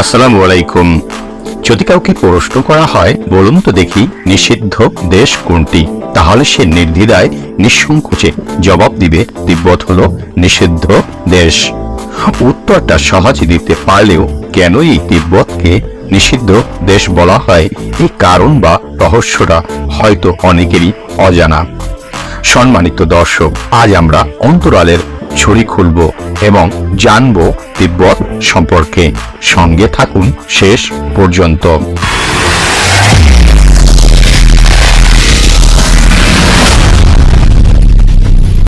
আসসালামু আলাইকুম। যদি কাউকে প্রশ্ন করা হয়, বলুন তো দেখি নিষিদ্ধ দেশ কোনটি? তাহলে সে নির্দ্বিধায় নিঃসংকোচে জবাব দিবে, তিব্বত হল নিষিদ্ধ দেশ। উত্তরটা সহজে দিতে পারলেও কেন এই তিব্বতকে নিষিদ্ধ দেশ বলা হয়? এই কারণ বা রহস্যটা হয়তো অনেকেরই অজানা। সম্মানিত দর্শক, আজ আমরা অন্তরালের ছড়ি খুলব। এবং জানব তিব্বত সম্পর্কে। সঙ্গে থাকুন শেষ পর্যন্ত।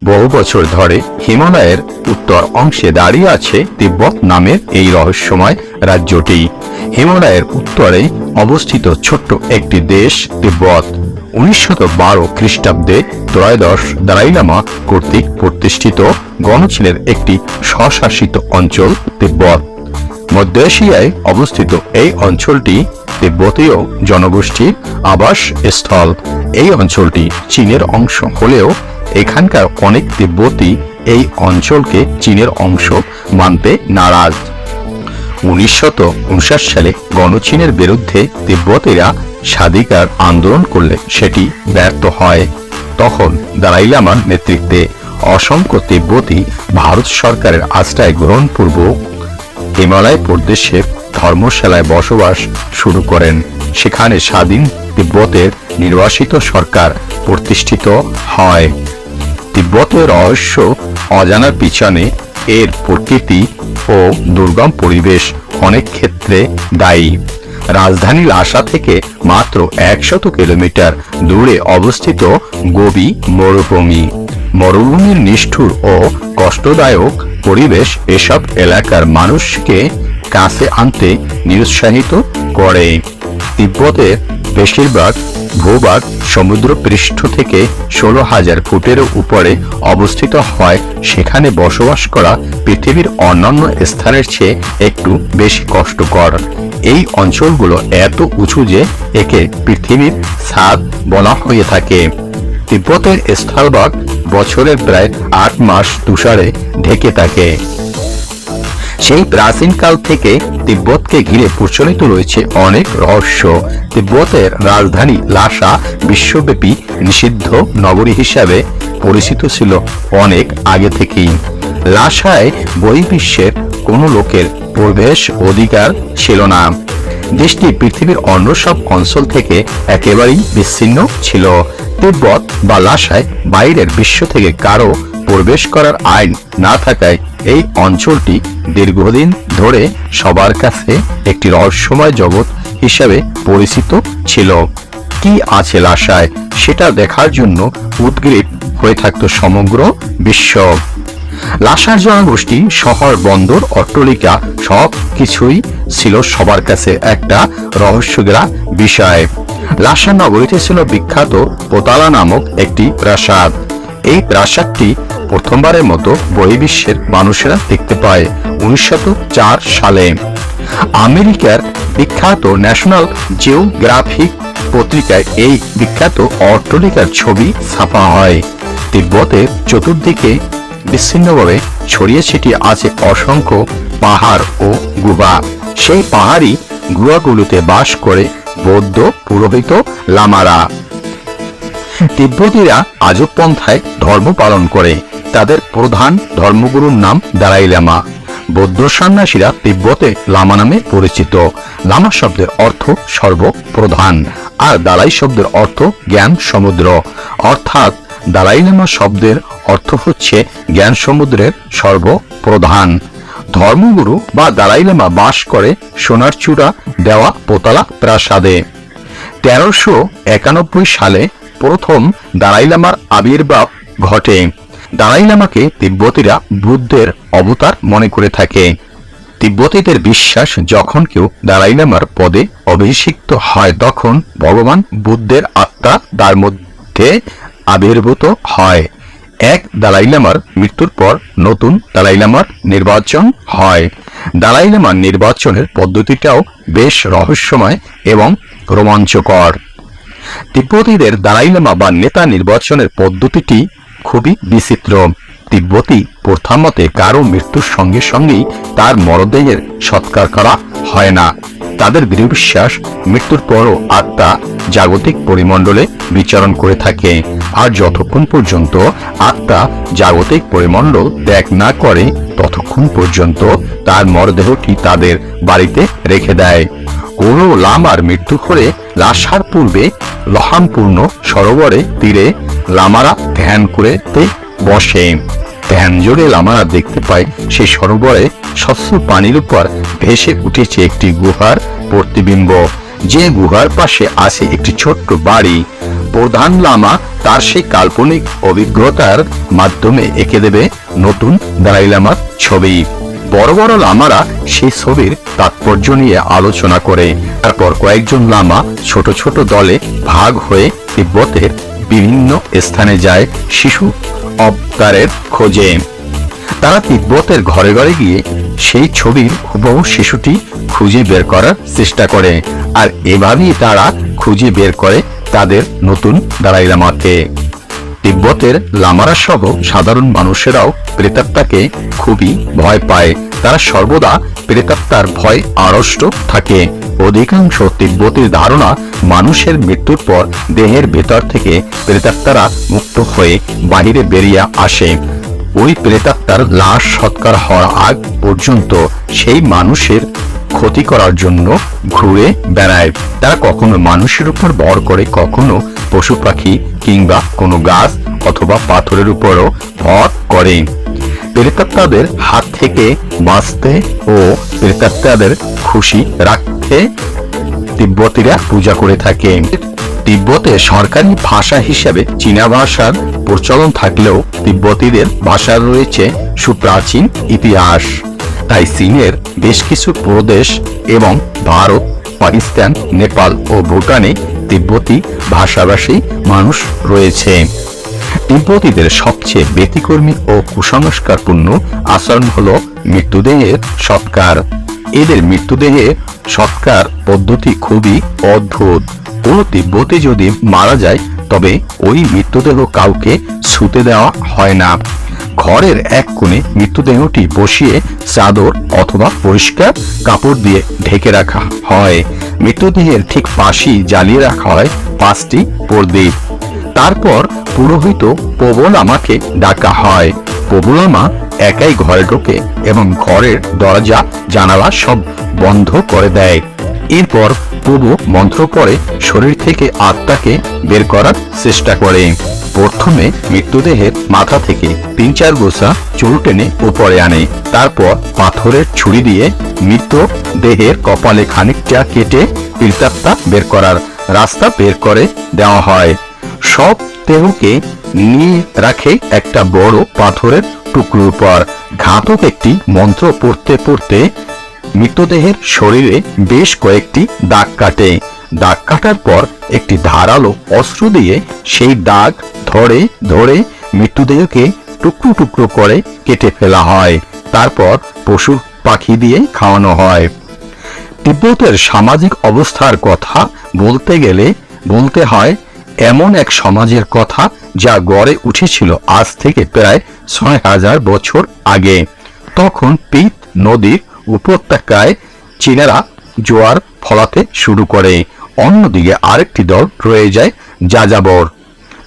বহু বছর ধরে হিমালয়ের উত্তর অংশে দাঁড়িয়ে আছে তিব্বত নামের এই রহস্যময় রাজ্যটি। হিমালয়ের উত্তরে অবস্থিত ছোট্ট একটি দেশ তিব্বত। উনিশশত বারো খ্রিস্টাব্দে ত্রয়োদশ দালাইলামা কর্তৃক প্রতিষ্ঠিত গণচীনের একটি স্বশাসিত অঞ্চল তিব্বত। মধ্য এশিয়ায় অবস্থিত এই অঞ্চলটি তিব্বতীয় জনগোষ্ঠীর আবাস স্থল এই অঞ্চলটি চীনের অংশ হলেও এখানকার অনেক তিব্বতী এই অঞ্চলকে চীনের অংশ মানতে নারাজ। উনিশশত সালে গণচীনের বিরুদ্ধে তিব্বতীরা স্বাধিকার আন্দোলন করলে সেটি ব্যর্থ হয়। তখন দালাই লামার নেতৃত্বে অসংখ্য তিব্বতী ভারত সরকারের আশ্রয় গ্রহণপূর্বক হিমালয় প্রদেশে ধর্মশালায় বসবাস শুরু করেন। সেখানে স্বাধীন তিব্বতের নির্বাসিত সরকার প্রতিষ্ঠিত হয়। তিব্বতের রহস্য অজানার পিছনে এর প্রকৃতি ও দুর্গম পরিবেশ অনেক ক্ষেত্রে দায়ী। রাজধানী লাসা থেকে মাত্র একশত কিলোমিটার দূরে অবস্থিত গোবি মরুভূমি। মরুভূমির নিষ্ঠুর ও কষ্টদায়ক পরিবেশ এসব এলাকার মানুষকে কাছে আনতে নিরুৎসাহিত করে। তিব্বতের বেশিরভাগ ভূভাগ সমুদ্র পৃষ্ঠ থেকে ষোলো হাজার ফুটের উপরে অবস্থিত হয়। সেখানে বসবাস করা পৃথিবীর অন্যান্য স্থানের চেয়ে একটু বেশি কষ্টকর। এই অঞ্চলগুলো এত উঁচু যে একে পৃথিবীর ছাদ বলা হয়ে থাকে। তিব্বতের স্থলভাগ বছরের প্রায় আট মাস তুষারে ঢেকে থাকে। সেই প্রাচীনকাল থেকে তিব্বতকে ঘিরে প্রচলিত রয়েছে অনেক রহস্য। তিব্বতের রাজধানী লাসা বিশ্বব্যাপী নিষিদ্ধ নগরী হিসাবে পরিচিত ছিল অনেক আগে থেকেই। লাসায় বহির্বিশ্বের কোনো লোকের প্রবেশ অধিকার ছিল না। দেশটি পৃথিবীর অন্য সব অঞ্চল থেকে একেবারেই বিচ্ছিন্ন ছিল। তিব্বত বা লাসায় বাইরের বিশ্ব থেকে কারও প্রবেশ করার আইন না থাকায় এই অঞ্চলটি দীর্ঘদিন ধরে সবার কাছে একটি রহস্যময় জগৎ হিসাবে পরিচিত ছিল। কি আছে লাসায় সেটা দেখার জন্য উদ্গ্রীব হয়ে থাকতো সমগ্র বিশ্ব। লাসার জনগোষ্ঠী শহর, বন্দর, অট্টলিকা, সব কিছুই ছিল সবার কাছে একটা রহস্যগ্রা বিষয়। লাসা নগরীতে ছিল বিখ্যাত পোতালা নামক একটি প্রাসাদ। এই প্রাসাদটি প্রথমবারের মতো বহির্বিশ্বের মানুষেরা দেখতে পায় উনিশশো সালে। আমেরিকার বিখ্যাত ন্যাশনাল জিওগ্রাফিক পত্রিকায় এই বিখ্যাত অট্টলিকার ছবি ছাপা হয়। তিব্বতের চতুর্দিকে বিচ্ছিন্নভাবে ছড়িয়ে ছিটিয়ে আছে অসংখ্য পাহাড় ও গুহা। সেই পাহাড়ি গুহাগুলোতে বাস করে বৌদ্ধ পুরোহিত লামারা। তিব্বতীরা আজব পন্থায় ধর্ম পালন করে। তাদের প্রধান ধর্মগুরুর নাম দালাই লামা। বৌদ্ধ সন্ন্যাসীরা তিব্বতে লামা নামে পরিচিত। লামা শব্দের অর্থ সর্বপ্রধান, আর দালাই শব্দের অর্থ জ্ঞান সমুদ্র। অর্থাৎ দালাই লামা শব্দের অর্থ হচ্ছে জ্ঞান সমুদ্রের সর্বপ্রধান। ধর্মগুরু বা দালাই লামা বাস করে সোনার চূড়া দেওয়া পোতালা প্রাসাদে। তেরোশো একানব্বই সালে প্রথম দালাই লামার আবির্ভাব ঘটে। দালাই লামাকে তিব্বতীরা বুদ্ধের অবতার মনে করে থাকে। তিব্বতীদের বিশ্বাস যখন কেউ দালাই লামার পদে অভিষিক্ত হয়, তখন ভগবান বুদ্ধের আত্মা তার মধ্যে আবির্ভূত হয়। এক, দালাই লামার মৃত্যুর পর নতুন দালাই লামার নির্বাচন হয়। দালাই লামার নির্বাচনের পদ্ধতিটাও বেশ রহস্যময় এবং রোমাঞ্চকর। তিব্বতীদের দালাই লামা বা নেতা নির্বাচনের পদ্ধতিটি খুবই বিচিত্র। তিব্বতী প্রথামতে কারও মৃত্যুর সঙ্গে সঙ্গেই তার মরদেহের সৎকার করা হয় না। তাদের দৃঢ় বিশ্বাস, মৃত্যুর পরও আত্মা জাগতিক পরিমণ্ডলে বিচরণ করে থাকে। আর যতক্ষণ পর্যন্ত আত্মা জাগতিক পরিমণ্ডল ত্যাগ না করে, ততক্ষণ পর্যন্ত তার মরদেহটি তাদের বাড়িতে রেখে দেয়। কোনো লামার মৃত্যু করে লাশার পূর্বে লহানপূর্ণ সরোবরে তীরে লামারা ধ্যান করতে বসে। ধ্যান জোরে লামারা দেখতে পায় সেই সরোবরে স্বচ্ছ পানির উপর ভেসে উঠেছে একটি গুহার প্রতিবিম্ব। যে গুহার পাশে আছে একটি ছোট্ট বাড়ি, প্রধান লামা তার সেই কাল্পনিক অভিজ্ঞতার মাধ্যমে এঁকে দেবে নতুন দালাই লামার ছবি। বড় বড় লামারা সেই ছবির তাৎপর্য নিয়ে আলোচনা করে। তারপর কয়েকজন লামা ছোট ছোট দলে ভাগ হয়ে তিব্বতের বিভিন্ন স্থানে যায় শিশু অবতারের খোঁজে। তারা তিব্বতের ঘরে ঘরে গিয়ে সেই ছবির হুবহু শিশুটি খুঁজে বের করার চেষ্টা করে। আর এভাবেই তারা খুঁজে বের করে তাদের নতুন দালাই লামাকে তিব্বতের লামারা সহ সাধারণ মানুষেরাও প্রেতাত্মাকে খুবই ভয় পায়। তারা সর্বদা প্রেতাত্মার ভয় আড়ষ্ট থাকে। অধিকাংশ তিব্বতের ধারণা মানুষের মৃত্যুর পর দেহের ভেতর থেকে প্রেতাত্মারা মুক্ত হয়ে বাহিরে বেরিয়ে আসে। ওই প্রেতাত্মার লাশ সৎকার হওয়ার আগ পর্যন্ত সেই মানুষের ক্ষতি করার জন্য ঘুরে বেড়ায়। তারা কখনো মানুষের উপর ভর করে, কখনো পশু পাখি কিংবা কোনো গাছ অথবা পাথরের উপরও ভর করে। প্রেতাত্মাদের হাত থেকে বাঁচতে ও প্রেতাত্মাদের খুশি রাখতে তিব্বতীরা পূজা করে থাকে। তিব্বতে সরকারি ভাষা হিসেবে চীনা ভাষার প্রচলন থাকলেও তিব্বতীদের ভাষার রয়েছে সুপ্রাচীন ইতিহাস। তাই চীনের বেশ কিছু প্রদেশ এবং ভারত, পাকিস্তান, নেপাল ও ভুটানে তিব্বতী ভাষাভাষী মানুষ রয়েছে। তিব্বতীদের সবচেয়ে ব্যতিকর্মী ও কুসংস্কারপূর্ণ আচরণ হল মৃত্যুদেহের সৎকার। এদের মৃত্যুদেহে সৎকার পদ্ধতি খুবই অদ্ভুত। কোনো তিব্বতে যদি মারা যায়, তবে ওই মৃত্যুদেহ কাউকে ছুতে দেওয়া হয় না। ঘরের এক কোণে মৃত্যুদেহটি বসিয়ে চাদর অথবা পরিষ্কার কাপড় দিয়ে ঢেকে রাখা হয়। মৃতদেহের ঠিক পাশেই জ্বালিয়ে রাখা হয় পাঁচটি প্রদীপ তারপর পুরোহিত প্রবলামাকে ডাকা হয়। প্রবলামা একাই ঘরে ঢোকে এবং ঘরের দরজা, জানালা সব বন্ধ করে দেয়। এরপর প্রভু মন্ত্র পড়ে শরীর থেকে আত্মাকে বের করার চেষ্টা করে। প্রথমে মৃত্যুদেহের মাথা থেকে তিন চার গোছা চুল টেনে উপরে আনে। তারপর পাথরের ছুরি দিয়ে মৃত দেহের কপালে খানিকটা কেটে পিলতাপ্তা বের করার রাস্তা বের করে দেওয়া হয়। সব দেহকে নিয়ে রাখে একটা বড় পাথরের টুকরোর উপর। ঘাতক একটি মন্ত্র পড়তে পড়তে মৃতদেহের শরীরে বেশ কয়েকটি দাগ কাটে। দাগ কাটার পর একটি ধারালো অস্ত্র দিয়ে সেই দাগ ধরে ধরে মৃত্যুদেহকে টুকরো টুকরো করে কেটে ফেলা হয়। তারপর পশু পাখি দিয়ে খাওয়ানো হয়। তিব্বতের সামাজিক অবস্থার কথা বলতে গেলে, বলতে হয়, এমন এক সমাজের কথা যা গড়ে উঠেছিল আজ থেকে প্রায় ছয় হাজার বছর আগে। তখন পিত নদীর উপত্যকায় চীনারা জোয়ার ফলাতে শুরু করে। অন্যদিকে আরেকটি দল রয়ে যায় যাযাবর।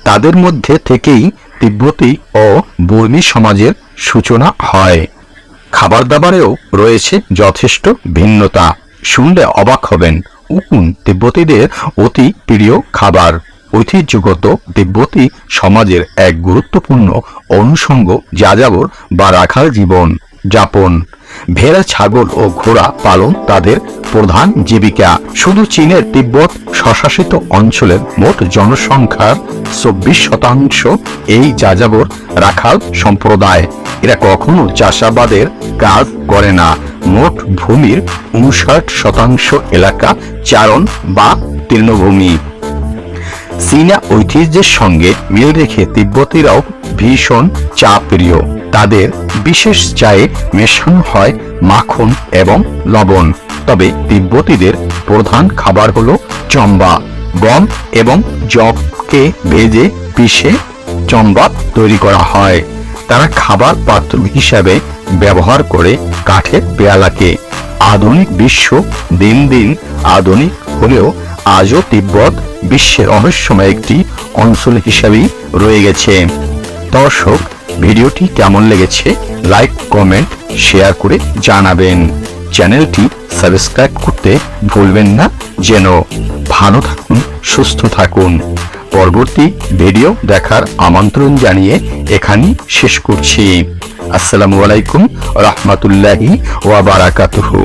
তাদের মধ্যে থেকেই তিব্বতী ও বর্মী সমাজের সূচনা হয়। খাবার দাবারেও রয়েছে যথেষ্ট ভিন্নতা। শুনলে অবাক হবেন উকুন তিব্বতীদের অতি প্রিয় খাবার। ঐতিহ্যগত তিব্বতী সমাজের এক গুরুত্বপূর্ণ অনুষঙ্গ যাযাবর বা রাখাল জীবন যাপন। ভেড়া, ছাগল ও ঘোড়া পালন তাদের প্রধান জীবিকা। শুধু চীনের তিব্বত স্বশাসিত অঞ্চলের মোট জনসংখ্যার চব্বিশ শতাংশ এই যাযাবর রাখাল সম্প্রদায়। এরা কখনো চাষাবাদের কাজ করে না। মোট ভূমির উনষাট শতাংশ এলাকা চারণ বা তৃণভূমি। চীনা ঐতিহ্যের সঙ্গে মিল রেখে তিব্বতীরাও ভীষণ চা প্রিয় তাদের বিশেষ চায়ে মেশানো হয় মাখন এবং লবণ। তবে তিব্বতীদের প্রধান খাবার হল চম্বা। গম এবং জবকে ভেজে পিষে চম্বা তৈরি করা হয়। তারা খাবার পাত্র হিসাবে ব্যবহার করে কাঠের পেয়ালাকে। আধুনিক বিশ্ব দিন দিন আধুনিক হলেও আজও তিব্বত বিশ্বের রহস্যময় একটি অঞ্চল হিসাবেই রয়ে গেছে। দর্শক ভিডিওটি কেমন লেগেছে লাইক কমেন্ট শেয়ার করে জানাবেন। চ্যানেলটি সাবস্ক্রাইব করতে ভুলবেন না, যেন ভালো থাকুন, সুস্থ থাকুন। পরবর্তী ভিডিও দেখার আমন্ত্রণ জানিয়ে এখানেই শেষ করছি। আসসালামু আলাইকুম, রহমতুল্লাহি ওয়া বারাকাতুহু।